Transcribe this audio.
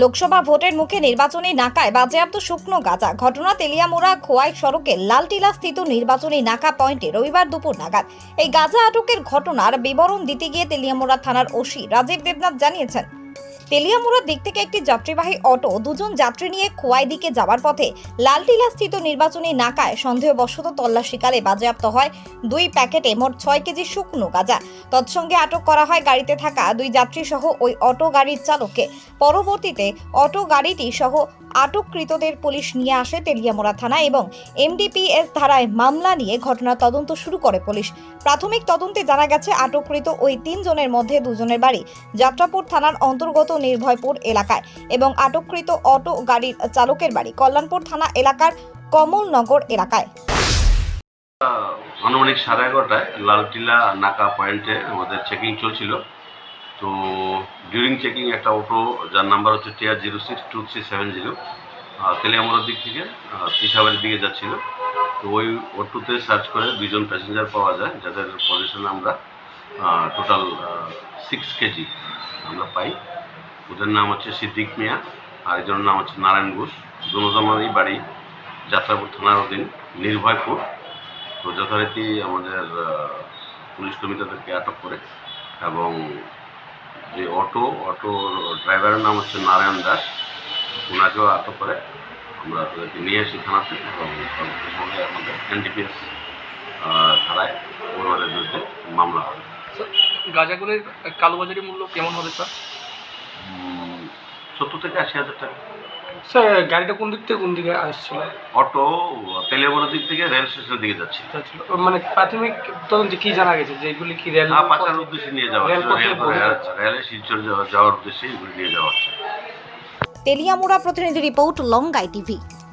লোকসভা ভোটের মুখে নির্বাচনী নাকায় বাজেয়াপ্ত শুকনো গাঁজা। ঘটনা তেলিয়ামোড়া খোয়াই সড়কে লালটিলা স্থিত নির্বাচনী নাকা পয়েন্টে রবিবার দুপুর নাগাদ। এই গাঁজা আটকের ঘটনার বিবরণ দিতে গিয়ে তেলিয়ামোড়া থানার ওসি রাজীব দেবনাথ জানিয়েছেন তেলিয়ামুড়ার দিক থেকে একটি যাত্রীবাহী অটো দুজন যাত্রী নিয়ে খোয়াই দিকে যাওয়ার পথে লালটিলা স্থিত নির্বাচনী নাকায় সন্দেহবশত তল্লাশিকালে বাজেয়াপ্ত হয় দুই প্যাকেটে মোট ছয় কেজি শুকনো গাঁজা। তৎসঙ্গে আটক করা হয় গাড়িতে থাকা দুই যাত্রী সহ ওই অটো গাড়ির চালককে। পরবর্তীতে অটো গাড়িটি সহ আটককৃতদের পুলিশ নিয়ে আসে তেলিয়ামোড়া থানা এবং এমডিপিএস ধারায় মামলা নিয়ে ঘটনার তদন্ত শুরু করে পুলিশ। প্রাথমিক তদন্তে জানা গেছে, আটককৃত ওই তিনজনের মধ্যে দুজনের বাড়ি যাত্রাপুর থানার অন্তর্গত নির্ভয়পুর এলাকায় এবং আটককৃত অটো গাড়ির চালকের বাড়ি কল্যাণপুর থানা এলাকার কমলনগর এলাকায়। আনুমানিক সাড়ে এগারোটায় লালটিলা নাকা পয়েন্টে আমাদের চেকিং চলছিল। তো ডিউরিং চেকিং একটা অটো যার নাম্বার হচ্ছে TR zero six two three seven zero তেলিয়ামোড়ার দিক থেকে পিসাবাড়ির দিকে যাচ্ছিল। তো ওই অটোতে সার্চ করে দুইজন প্যাসেঞ্জার পাওয়া যায়, যাদের পজিশনে আমরা টোটাল সিক্স কেজি আমরা পাই। ওদের নাম হচ্ছে সিদ্দিক মিয়া, আর একজনের নাম হচ্ছে নারায়ণ ঘোষ। দুজনেরই বাড়ি যাত্রাপুর থানার অধীন নির্ভয়পুর। তো যথারীতি আমাদের পুলিশ কর্মী তাদেরকে আটক করে এবং যে অটো, অটোর ড্রাইভারের নাম হচ্ছে নারায়ণ দাস। ওনাকেও আটক করে আমরা তাদেরকে নিয়ে আসি থানাতে এবং সঙ্গে আমাদের এনডিপিএস ধারায় ওনাদের বিরুদ্ধে মামলা হয় গাঁজাগুলির কালোবাজারি মূল্য কেমন হবে, স্যার? সত্তর থেকে আশি হাজার টাকা। স্যার গাড়িটা কোন দিক থেকে কোন দিকে আসছিল? অটো তেলিয়াবড়ার দিক থেকে রেল স্টেশনের দিকে যাচ্ছে মানে প্রাথমিক তদন্তে কি জানা গেছে যে এগুলি কি রেল না পাচার উদ্দেশ্যে নিয়ে যাওয়া হচ্ছে রেল বহিরাগত। রেলে শিলচর যাওয়া- যাওয়ার উদ্দেশ্যে এগুলি নিয়ে যাওয়া হচ্ছে তেলিয়ামুড়া প্রতিনিধি রিপোর্ট লঙ্গাই টিভি।